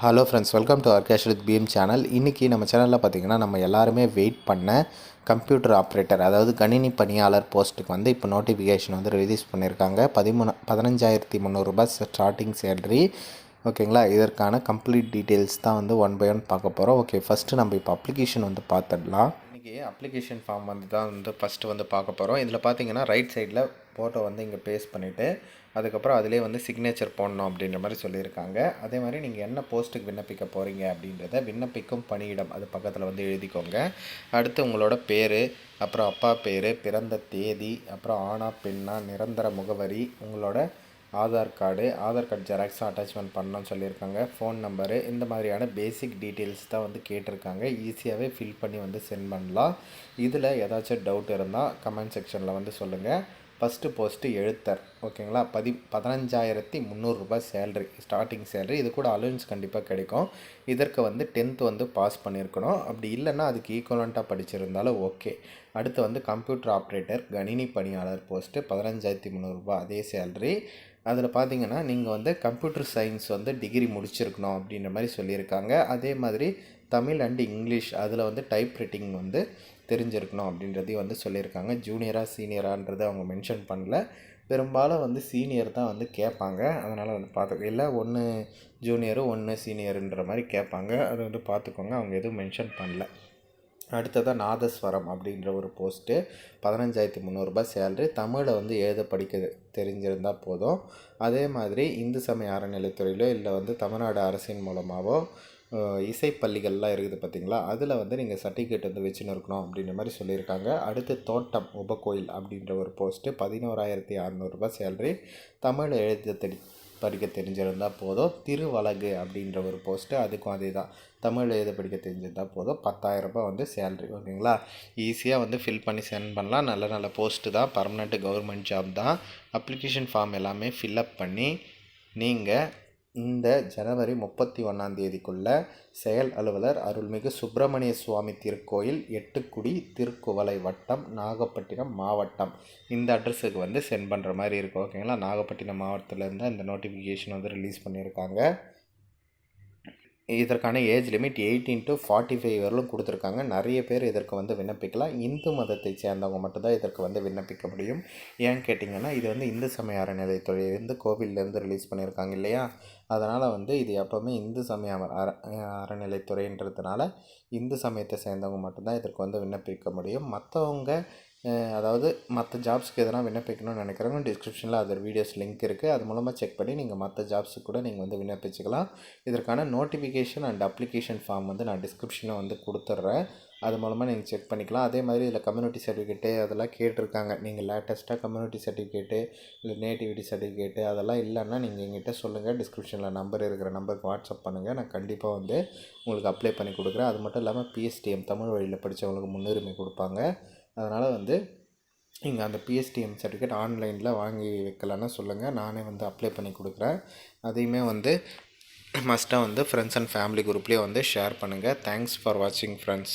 Hello friends welcome to Arkesh with PM channel இன்றைக்கி நம்ம சேனலில் பார்த்திங்கன்னா நம்ம எல்லாருமே வெயிட் பண்ண கம்ப்யூட்டர் ஆப்ரேட்டர் அதாவது கணினி பணியாளர் போஸ்ட்டுக்கு வந்து இப்போ நோட்டிஃபிகேஷன் வந்து ரிலீஸ் பண்ணியிருக்காங்க பதிமூணு பதினஞ்சாயிரத்தி முந்நூறுரூபா ஸ்டார்டிங் சேலரி ஓகேங்களா இதற்கான கம்ப்ளீட் டீட்டெயில்ஸ் தான் வந்து ஒன் பை ஒன் பார்க்க போகிறோம் ஓகே ஃபஸ்ட்டு நம்ம இப்போ அப்ளிகேஷன் வந்து பார்த்துடலாம் இன்றைக்கி அப்ளிகேஷன் ஃபார்ம் வந்து தான் வந்து ஃபஸ்ட்டு வந்து பார்க்க போகிறோம் இதில் பார்த்தீங்கன்னா ரைட் சைடில் ஃபோட்டோ வந்து இங்கே பேஸ்ட் பண்ணிவிட்டு அதுக்கப்புறம் அதிலே வந்து சிக்னேச்சர் போடணும் அப்படின்ற மாதிரி சொல்லியிருக்காங்க. அதே மாதிரி நீங்கள் என்ன போஸ்ட்டுக்கு விண்ணப்பிக்க போகிறீங்க அப்படின்றத விண்ணப்பிக்கும் பணியிடம் அது பக்கத்தில் வந்து எழுதிக்கோங்க. அடுத்து உங்களோட பேர் அப்புறம் அப்பா பேர் பிறந்த தேதி அப்புறம் ஆணா பெண்ணா நிரந்தர முகவரி உங்களோட ஆதார் கார்டு ஆதார் கார்டு ஜெராக்ஸும் அட்டாச்மெண்ட் பண்ணணும்னு சொல்லியிருக்காங்க. ஃபோன் நம்பரு இந்த மாதிரியான பேசிக் டீட்டெயில்ஸ் தான் வந்து கேட்டிருக்காங்க. ஈஸியாகவே ஃபில் பண்ணி வந்து சென்ட் பண்ணலாம். இதில் ஏதாச்சும் டவுட் இருந்தால் கமெண்ட் செக்ஷனில் வந்து சொல்லுங்கள் ஃபஸ்ட்டு போஸ்ட்டு எழுத்தர் ஓகேங்களா? பதி பதினஞ்சாயிரத்தி முந்நூறுரூபா சேல்ரி ஸ்டார்டிங் சேல்ரி இது கூட அலவன்ஸ் கண்டிப்பாக கிடைக்கும். இதற்கு வந்து டென்த்து வந்து பாஸ் பண்ணியிருக்கணும். அப்படி இல்லைன்னா அதுக்கு ஈக்குவலண்ட்டாக படிச்சிருந்தாலும் ஓகே அடுத்து வந்து கம்ப்யூட்டர் ஆப்ரேட்டர் கணினி பணியாளர் போஸ்ட்டு பதினஞ்சாயிரத்தி முந்நூறுரூபா அதே சேல்ரி அதில் பார்த்தீங்கன்னா நீங்கள் வந்து கம்ப்யூட்டர் சயின்ஸ் வந்து டிகிரி முடிச்சிருக்கணும் அப்படின்ற மாதிரி சொல்லியிருக்காங்க. அதே மாதிரி தமிழ் அண்ட் இங்கிலீஷ் அதில் வந்து டைப் ரைட்டிங் வந்து தெரிஞ்சிருக்கணும் அப்படின்றதையும் வந்து சொல்லியிருக்காங்க. ஜூனியராக சீனியரான்றது அவங்க மென்ஷன் பண்ணல. பெரும்பாலும் வந்து சீனியர் தான் வந்து கேட்பாங்க. அதனால் வந்து பார்த்து இல்லை ஒன்று ஜூனியரும் ஒன்று சீனியருன்ற மாதிரி கேட்பாங்க. அதை வந்து பார்த்துக்கோங்க. அவங்க எதுவும் மென்ஷன் பண்ணல. அடுத்ததாக நாதஸ்வரம் அப்படின்ற ஒரு போஸ்ட்டு பதினஞ்சாயிரத்தி முந்நூறுரூபா சேலரி தமிழை வந்து எழுத படிக்க தெரிஞ்சிருந்தால் போதும். அதே மாதிரி இந்து சமய அறநிலைத்துறையிலோ இல்லை வந்து தமிழ்நாடு அரசின் மூலமாகவோ இசைப்பள்ளிகள்லாம் இருக்குது பார்த்திங்களா? அதில் வந்து நீங்கள் சர்டிஃபிகேட் வந்து வச்சுன்னு இருக்கணும் அப்படின்ற மாதிரி சொல்லியிருக்காங்க. அடுத்து தோட்டம் உபகோயில் அப்படின்ற ஒரு போஸ்ட்டு பதினோராயிரத்தி அறநூறுபா சேலரி தமிழ் எழுத தெரி படிக்க தெரிஞ்சிருந்தால் போதும். திருவலகு அப்படின்ற ஒரு போஸ்ட்டு அதுக்கும் அதே தான். தமிழ் எழுத படிக்க தெரிஞ்சிருந்தால் போதும். பத்தாயிரரூபா வந்து சேல்ரி ஓகேங்களா? ஈஸியாக வந்து ஃபில் பண்ணி சென்ட் பண்ணலாம். நல்ல நல்ல போஸ்ட்டு தான். பர்மனெண்ட்டு கவர்மெண்ட் ஜாப் தான். அப்ளிகேஷன் ஃபார்ம் எல்லாமே ஃபில்அப் பண்ணி நீங்கள் இந்த ஜனவரி முப்பத்தி ஒன்றாம் தேதிக்குள்ள செயல் அலுவலர் அருள்மிகு சுப்பிரமணிய சுவாமி திருக்கோயில் எட்டுக்குடி திருக்குவளை வட்டம் நாகப்பட்டினம் மாவட்டம். இந்த அட்ரஸுக்கு வந்து சென்ட் பண்ணுற மாதிரி இருக்கும் ஓகேங்களா? நாகப்பட்டினம் மாவட்டத்திலேருந்து இந்த நோட்டிஃபிகேஷன் வந்து ரிலீஸ் பண்ணியிருக்காங்க. இதற்கான age limit eighteen to forty five வரலும் கொடுத்துருக்காங்க. நிறைய பேர் இதற்கு வந்து விண்ணப்பிக்கலாம். இந்து மதத்தை சேர்ந்தவங்க மட்டும்தான் இதற்கு வந்து விண்ணப்பிக்க முடியும். ஏன்னு கேட்டிங்கன்னா இது வந்து இந்து சமய அறநிலையத்துறையிலேருந்து கோவிலேருந்து ரிலீஸ் பண்ணியிருக்காங்க இல்லையா? அதனால் வந்து இது எப்போவுமே இந்து சமய அற அறநிலைத்துறைன்றதுனால இந்து சமயத்தை சேர்ந்தவங்க மட்டும்தான் இதற்கு வந்து விண்ணப்பிக்க முடியும். மற்றவங்க அதாவது மற்ற ஜாப்ஸ்க்கு எதனா விண்ணப்பிக்கணும்னு நினைக்கிறவங்க டிஸ்கிரிப்ஷனில் அதர் வீடியோஸ் லிங்க் இருக்குது அது மூலமாக செக் பண்ணி நீங்கள் மற்ற ஜாப்ஸுக்கு கூட நீங்கள் வந்து விண்ணப்பிச்சுக்கலாம். இதற்கான நோட்டிஃபிகேஷன் அண்ட் அப்ளிகேஷன் ஃபார்ம் வந்து நான் டிஸ்கிரிப்ஷனில் வந்து கொடுத்துட்றேன். அது மூலமாக நீங்கள் செக் பண்ணிக்கலாம். அதே மாதிரி இதில் கம்யூனிட்டி சர்டிஃபிகேட்டு அதெல்லாம் கேட்டிருக்காங்க. நீங்கள் லேட்டஸ்ட்டாக கம்யூனிட்டி சர்டிஃபிகேட்டு இல்லை நேட்டிவிட்டி சர்டிஃபிகேட்டு அதெல்லாம் இல்லைன்னா நீங்கள் எங்கிட்ட சொல்லுங்கள் டிஸ்கிரிப்ஷனில் நம்பர் இருக்கிற நம்பருக்கு வாட்ஸ்அப் பண்ணுங்கள் நான் கண்டிப்பாக வந்து உங்களுக்கு அப்ளை பண்ணி கொடுக்குறேன். அது மட்டும் இல்லாமல் பிஎஸ்டிஎம் தமிழ் வழியில் படித்தவங்களுக்கு முன்னுரிமை கொடுப்பாங்க. அதனால் வந்து நீங்கள் அந்த பிஎஸ்டிஎம் சர்டிஃபிகேட் ஆன்லைனில் வாங்கி வைக்கலான்னு சொல்லுங்கள் நானே வந்து அப்ளை பண்ணி கொடுக்குறேன். அதையுமே வந்து மஸ்ட்டாக வந்து ஃப்ரெண்ட்ஸ் அண்ட் ஃபேமிலி குரூப்லேயே வந்து ஷேர் பண்ணுங்கள் தேங்க்ஸ் ஃபார் வாட்சிங் ஃப்ரெண்ட்ஸ்